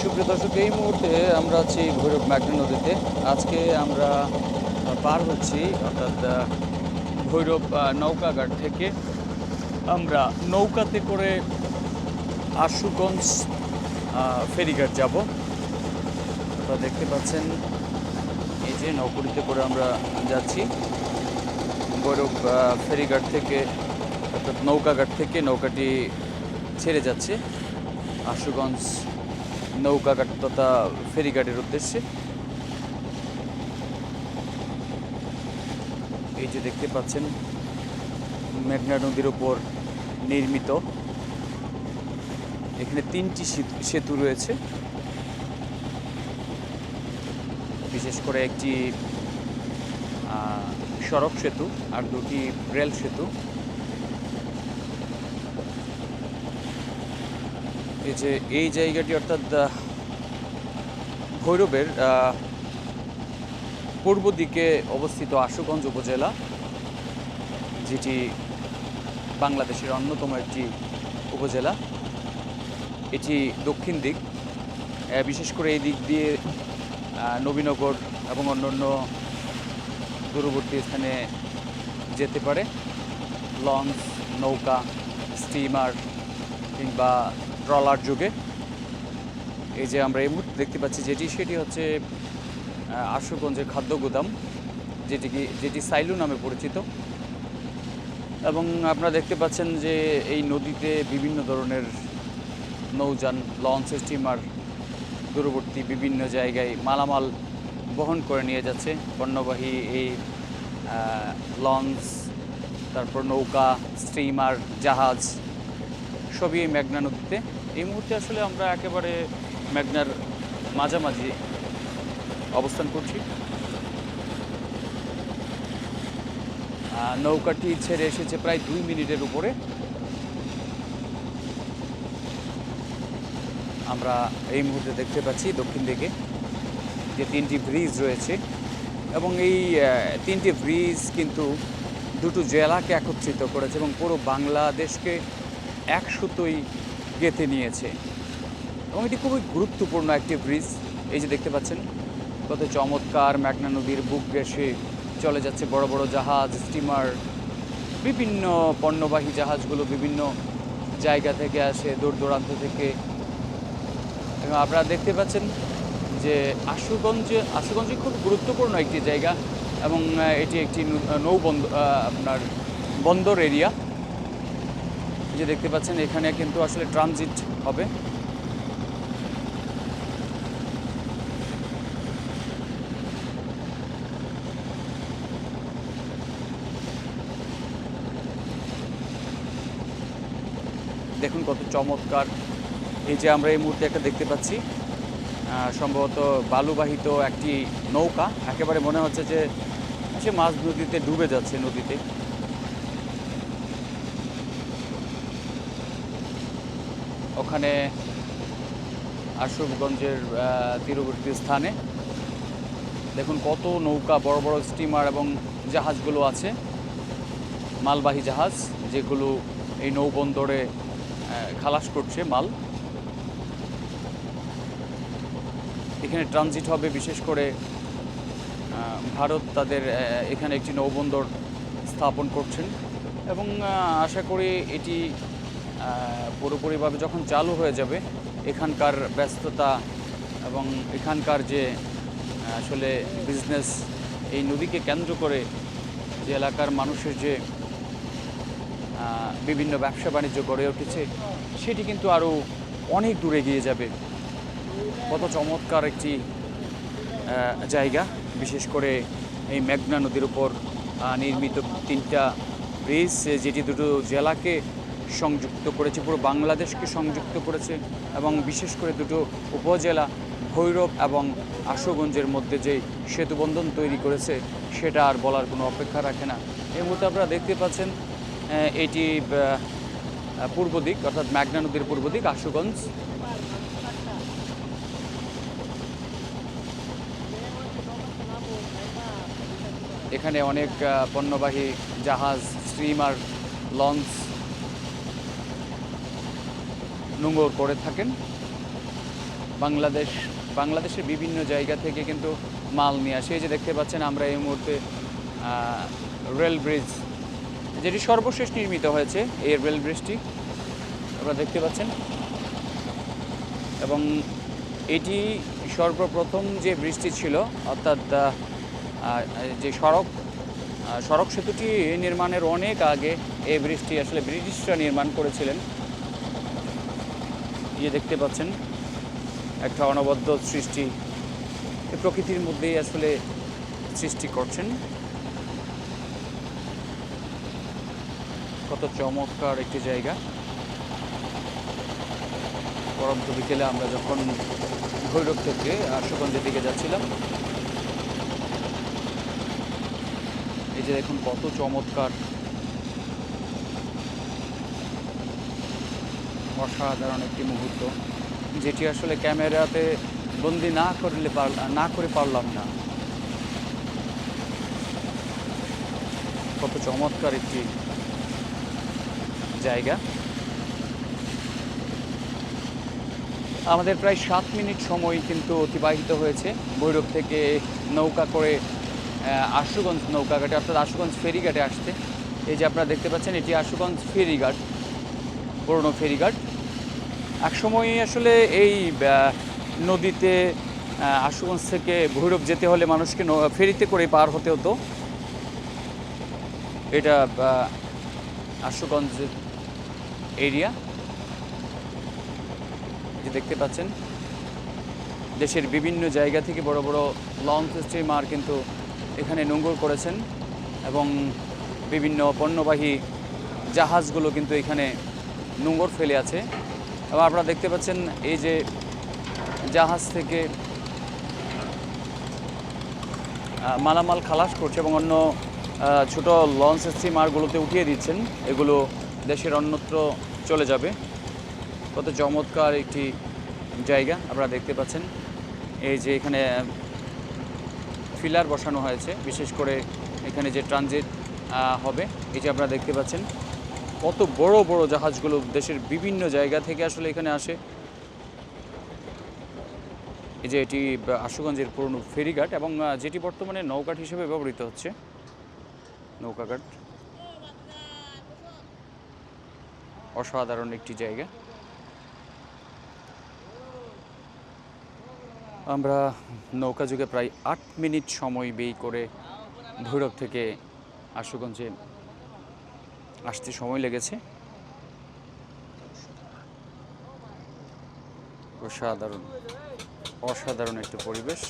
সুপ্রিয় দর্শক, এই মুহূর্তে আমরা আছি ভৈরব ম্যাগনা নদীতে। আজকে আমরা পার হচ্ছি, অর্থাৎ ভৈরব নৌকাঘাট থেকে। আমরা নৌকাতে করে আশুগঞ্জ ফেরিঘাট যাব। আপনারা দেখতে পাচ্ছেন, এই যে নৌকরিতে করে আমরা যাচ্ছি। ভৈরব ফেরিঘাট থেকে, অর্থাৎ নৌকাঘাট থেকে নৌকাটি ছেড়ে যাচ্ছে। আশুগঞ্জ নৌকাঘাট তথা ফেরিঘাটের উদ্দেশ্যে। এই যে দেখতে পাচ্ছেন, মেঘনা নদীর উপর নির্মিত। এখানে তিনটি সেতু- রয়েছে। বিশেষ করে একটি সড়ক সেতু আর দুটি রেল সেতু। এই যে এই জায়গাটি অর্থাৎ ভৈরবের পূর্ব দিকে অবস্থিত আশুগঞ্জ উপজেলা, যেটি বাংলাদেশের অন্যতম একটি উপজেলা। এটি দক্ষিণ দিক বিশেষ করে এই দিক দিয়ে নবীনগর এবং অন্যান্য দূরবর্তী স্থানে যেতে পারে। লঞ্চ, নৌকা, স্টিমার কিংবা ট্রলার যুগে। এই যে আমরা এই মুহূর্তে দেখতে পাচ্ছি যেটি, সেটি হচ্ছে আশুগঞ্জের খাদ্য গুদাম, যেটি কি, যেটি সাইলু নামে পরিচিত। এবং আপনারা দেখতে পাচ্ছেন যে এই নদীতে বিভিন্ন ধরনের নৌযান, লঞ্চ, স্টিমার, দূরবর্তী বিভিন্ন জায়গায় মালামাল বহন করে নিয়ে যাচ্ছে। পণ্যবাহী এই লঞ্চ, তারপর নৌকা, স্টিমার, জাহাজ, সবই এই নদীতে এই মুহূর্তে আসলে আমরা একেবারে মেঘনার মাঝামাঝি অবস্থান করছি। নৌকাটি ছেড়ে এসেছে প্রায় দুই মিনিটের উপরে। আমরা এই মুহূর্তে দেখতে পাচ্ছি দক্ষিণ দিকে যে তিনটি ব্রিজ রয়েছে এবং এই তিনটি ব্রিজ কিন্তু দুটো জেলাকে একত্রিত করেছে এবং পুরো বাংলাদেশকে এক সুতোই গেঁথে নিয়েছে। এবং এটি খুবই গুরুত্বপূর্ণ একটি ব্রিজ। এই যে দেখতে পাচ্ছেন, কত চমৎকার মেঘনা নদীর বুক ঘেঁষে চলে যাচ্ছে বড় বড় জাহাজ, স্টিমার, বিভিন্ন পণ্যবাহী জাহাজগুলো বিভিন্ন জায়গা থেকে আসে, দূর দূরান্ত থেকে। এবং আপনারা দেখতে পাচ্ছেন যে আশুগঞ্জে আশুগঞ্জে খুব গুরুত্বপূর্ণ একটি জায়গা এবং এটি একটি নৌ- নৌবন্দ আপনার বন্দর এরিয়া। যে দেখতে পাচ্ছেন, এখানে কিন্তু আসলে ট্রানজিট হবে। দেখুন কত চমৎকার। এই যে আমরা এই মুহূর্তে একটা দেখতে পাচ্ছি সম্ভবত বালুবাহিত একটি নৌকা। একেবারে মনে হচ্ছে যে সে মাছ নদীতে ডুবে যাচ্ছে নদীতে। ওখানে আশুগঞ্জের আহ, তীরবর্তী স্থানে। দেখুন কত নৌকা বড় বড় স্টিমার এবং জাহাজগুলো আছে। মালবাহী জাহাজ যেগুলো এই নৌবন্দরে খালাস করছে মাল। এখানে ট্রানজিট হবে বিশেষ করে ভারত তাদের এখানে একটি নৌবন্দর স্থাপন করছেন। এবং আশা করি এটি পুরোপুরিভাবে যখন চালু হয়ে যাবে, এখানকার ব্যস্ততা এবং এখানকার যে আসলে বিজনেস এই নদীকে কেন্দ্র করে যে এলাকার মানুষের যে বিভিন্ন ব্যবসা বাণিজ্য গড়ে উঠেছে, সেটি কিন্তু আরও অনেক দূরে গিয়ে যাবে। কত চমৎকার একটি জায়গা। বিশেষ করে এই মেঘনা নদীর উপর নির্মিত তিনটা ব্রিজ, যেটি দুটো জেলাকে সংযুক্ত করেছে, পুরো বাংলাদেশকে সংযুক্ত করেছে এবং বিশেষ করে দুটো উপজেলা, ভৈরব এবং আশুগঞ্জের মধ্যে যে সেতুবন্ধন তৈরি করেছে, সেটা আর বলার কোনো অপেক্ষা রাখে না। এই মুহূর্তে আপনারা দেখতে পাচ্ছেন এটি পূর্ব দিক, অর্থাৎ মেঘনা নদীর পূর্ব দিক, আশুগঞ্জ। এখানে অনেক পণ্যবাহী জাহাজ স্টিমার লঞ্চ নোঙর করে থাকেন। বাংলাদেশ, বাংলাদেশের বিভিন্ন জায়গা থেকে কিন্তু মাল নিয়ে আসে। এই যে দেখতে পাচ্ছেন আমরা এই মুহূর্তে রেল ব্রিজ, যেটি সর্বশেষ নির্মিত হয়েছে এই রেল ব্রিজটি। আপনারা দেখতে পাচ্ছেন। এবং এটি সর্বপ্রথম যে ব্রিজটি ছিল, অর্থাৎ যে সড়ক সড়ক সেতুটি নির্মাণের অনেক আগে এই ব্রিজটি আসলে ব্রিটিশরা নির্মাণ করেছিলেন। ইয়ে দেখতে পাচ্ছেন একটা অনবদ্য সৃষ্টি। প্রকৃতির মধ্যেই আসলে সৃষ্টি করছেন। কত চমৎকার একটি জায়গা। পরন্ত বিকেলে আমরা যখন ভৈরব থেকে আশুগঞ্জের দিকে যাচ্ছিলাম, এই যে দেখুন কত চমৎকার অসাধারণ একটি মুহূর্ত, যেটি আসলে ক্যামেরাতে বন্দি না করলে না করে পারলাম না। কত চমৎকার একটি জায়গা। আমাদের প্রায় সাত মিনিট সময় কিন্তু অতিবাহিত হয়েছে। ভৈরব থেকে নৌকা করে আশুগঞ্জ নৌকাঘাটে, অর্থাৎ আশুগঞ্জ ফেরিঘাটে আসতে। এই যে আপনারা দেখতে পাচ্ছেন, এটি আশুগঞ্জ ফেরিঘাট পুরনো ফেরিঘাট। একসময় আসলে এই নদীতে আশুগঞ্জ থেকে ভৈরব যেতে হলে মানুষকে ফেরিতে করে পার হতে হতো। এটা আশুগঞ্জ এরিয়া। যে দেখতে পাচ্ছেন, দেশের বিভিন্ন জায়গা থেকে বড় বড় লঞ্চ স্টিমার কিন্তু এখানে নোঙ্গর করেছেন এবং বিভিন্ন পণ্যবাহী জাহাজগুলো কিন্তু এখানে নোঙ্গর ফেলে আছে। এবং আপনারা দেখতে পাচ্ছেন এই যে জাহাজ থেকে মালামাল খালাস করছে এবং অন্য ছোট লঞ্চ স্টিমারগুলোতে উঠিয়ে দিচ্ছেন। এগুলো দেশের অন্যত্র চলে যাবে। কত চমৎকার একটি জায়গা আপনারা দেখতে পাচ্ছেন। এই যে এখানে ফিলার বসানো হয়েছে। বিশেষ করে এখানে যে ট্রানজিট হবে যে আপনারা দেখতে পাচ্ছেন। কত বড় বড় জাহাজগুলো দেশের বিভিন্ন জায়গা থেকে আসলে এখানে আসে। এই যে এটি আশুগঞ্জের পুরনো ফেরিঘাট এবং যেটি বর্তমানে নৌকাট হিসেবে ব্যবহৃত হচ্ছে। নৌকাঘাট। অসাধারণ একটি জায়গা। আমরা নৌকা যুগে প্রায় আট মিনিট সময় ব্যয় করে ভৈরব থেকে আশুগঞ্জে আসতে সময় লেগেছে। অসাধারণ অসাধারণ একটা পরিবেশ।